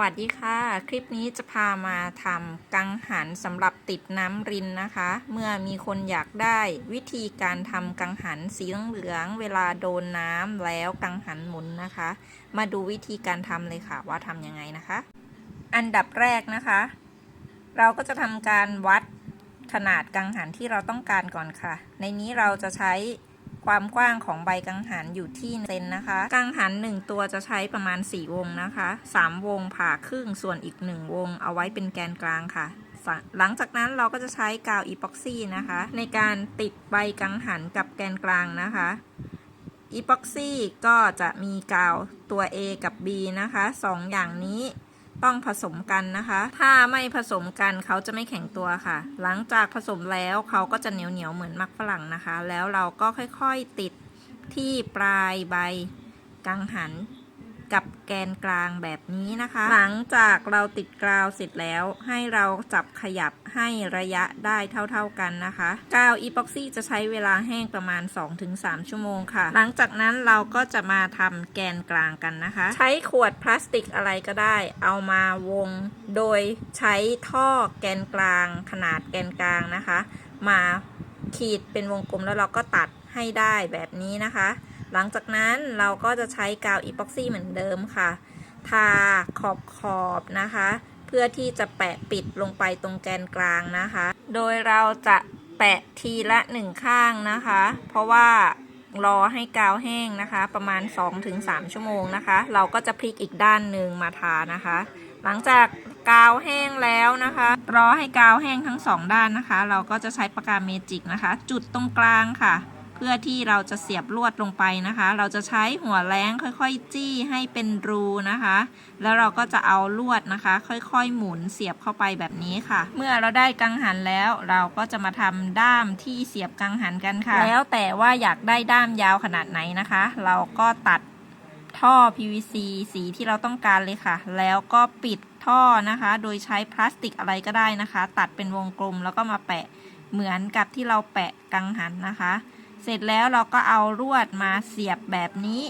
วัสดีค่ะ คลิปนี้จะพามาทำกังหันสำหรับติดน้ำรินนะคะ เมื่อมีคนอยากได้วิธีการทำกังหันสีเหลืองเวลาโดนน้ำแล้วกังหันหมุนนะคะ มาดูวิธีการทำเลยค่ะว่าทำยังไงนะคะ อันดับแรกนะคะ เราก็จะทำการวัดขนาดกังหันที่เราต้องการก่อนค่ะ ในนี้เราจะใช้ ความกว้างของใบกังหันอยู่ที่เซนนะคะ กังหัน 1 ตัวจะใช้ประมาณ 4 วงนะคะ 3 วงผ่าครึ่งส่วนอีก 1 วง เอาไว้เป็นแกนกลางค่ะ หลังจากนั้นเราก็จะใช้กาวอีพ็อกซี่นะคะ ในการติดใบกังหันกับแกนกลางนะคะอีพ็อกซี่ก็จะมีกาวตัว A กับ B นะคะสองอย่างนี้ ต้องผสมกันนะคะ ถ้าไม่ผสมกันเขาจะไม่แข็งตัวค่ะ หลังจากผสมแล้วเขาก็จะเหนียวเหนียวเหมือนมักฝรั่งนะคะ แล้วเราก็ค่อยๆติดที่ปลายใบกังหัน กับแกนกลางแบบนี้นะคะ หลังจากเราติดกาวเสร็จแล้ว ให้เราจับขยับให้ระยะได้เท่าๆกันนะคะกาวอีพ็อกซี่จะใช้เวลาแห้งประมาณ 2-3 ชั่วโมงค่ะ หลังจากนั้นเราก็จะมาทำแกนกลางกันนะคะ ใช้ขวดพลาสติกอะไรก็ได้ เอามาวง โดยใช้ท่อแกนกลาง ขนาดแกนกลางนะคะ มาขีดเป็นวงกลมแล้วเราก็ตัดให้ได้แบบนี้นะคะ หลังจากนั้นเราก็จะใช้กาวอีพ็อกซี่เหมือนเดิมค่ะ ทาขอบขอบนะคะ เพื่อที่จะแปะปิดลงไปตรงแกนกลางนะคะ โดยเราจะแปะทีละหนึ่งข้างนะคะ เพราะว่ารอให้กาวแห้งนะคะ ประมาณ 2-3 ชั่วโมงนะคะ เราก็จะพลิกอีกด้านหนึ่งมาทานะคะ หลังจากกาวแห้งแล้วนะคะ รอให้กาวแห้งทั้งสองด้านนะคะ เราก็จะใช้ปากกาเมจิกนะคะ จุดตรงกลางค่ะ เพื่อที่เราจะเสียบลวดลงไปนะคะ เราจะใช้หัวแรงค่อยๆ จี้ให้เป็นรูนะคะ แล้วเราก็จะเอาลวดนะคะ ค่อยๆ หมุนเสียบเข้าไปแบบนี้ค่ะ เมื่อเราได้กังหันแล้วเราก็จะมาทำด้ามที่เสียบกังหันกันค่ะ แล้วแต่ว่าอยากได้ด้ามยาวขนาดไหนนะคะ เราก็ตัดท่อ PVC สีที่เราต้องการเลยค่ะ แล้วก็ปิดท่อนะคะ โดยใช้พลาสติกอะไรก็ได้นะคะ ตัดเป็นวงกลมแล้วก็มาแปะเหมือนกับที่เราแปะกังหันนะคะ เสร็จแล้วเราก็เอาลวดมาเสียบแบบนี้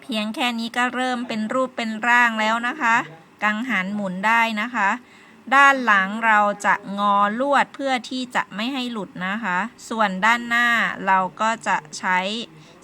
เพียงแค่นี้ก็เริ่มเป็นรูปเป็นร่างแล้วนะคะ กังหันหมุนได้นะคะ ด้านหลังเราจะงอลวดเพื่อที่จะไม่ให้หลุดนะคะ ส่วนด้านหน้าเราก็จะใช้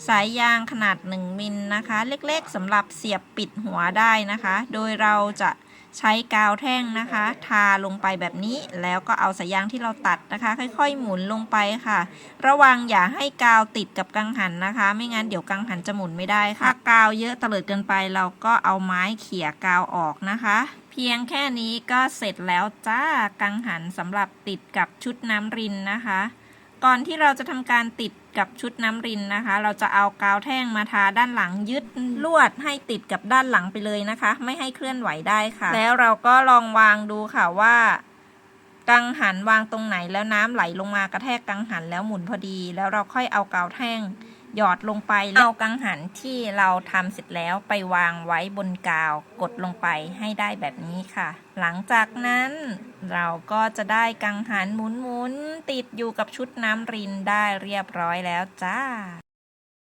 สายยางขนาด 1 มิลนะคะ เล็กๆสำหรับเสียบปิดหัวได้นะคะ โดยเราจะ ใช้กาวแท่งนะคะ ทาลงไปแบบนี้แล้วก็เอาสายยางที่เราตัดนะคะ ค่อยๆ หมุนลงไปค่ะ ระวังอย่าให้กาวติดกับกังหันนะคะ ไม่งั้นเดี๋ยวกังหันจะหมุนไม่ได้ค่ะ กาวเยอะเตลิดเกินไปเราก็เอาไม้เขี่ยกาวออกนะคะ เพียงแค่นี้ก็เสร็จแล้วจ้ากังหันสำหรับติดกับชุดน้ำรินนะคะ ก่อนที่เราจะทำการติดกับชุดน้ำรินนะคะ เราจะเอากาวแท่งมาทาด้านหลังยึดลวดให้ติดกับด้านหลังไปเลยนะคะ ไม่ให้เคลื่อนไหวได้ค่ะ แล้วเราก็ลองวางดูค่ะว่ากังหันวางตรงไหนแล้วน้ำไหลลงมากระแทกกังหันแล้วหมุนพอดี แล้วเราค่อยเอากาวแท่ง หยอดลงไปเอากังหันที่เราทำเสร็จแล้วไปวางไว้บนกาวกดลงไปให้ได้แบบนี้ค่ะ หลังจากนั้นเราก็จะได้กังหันหมุนๆติดอยู่กับชุดน้ำรินได้เรียบร้อยแล้วจ้า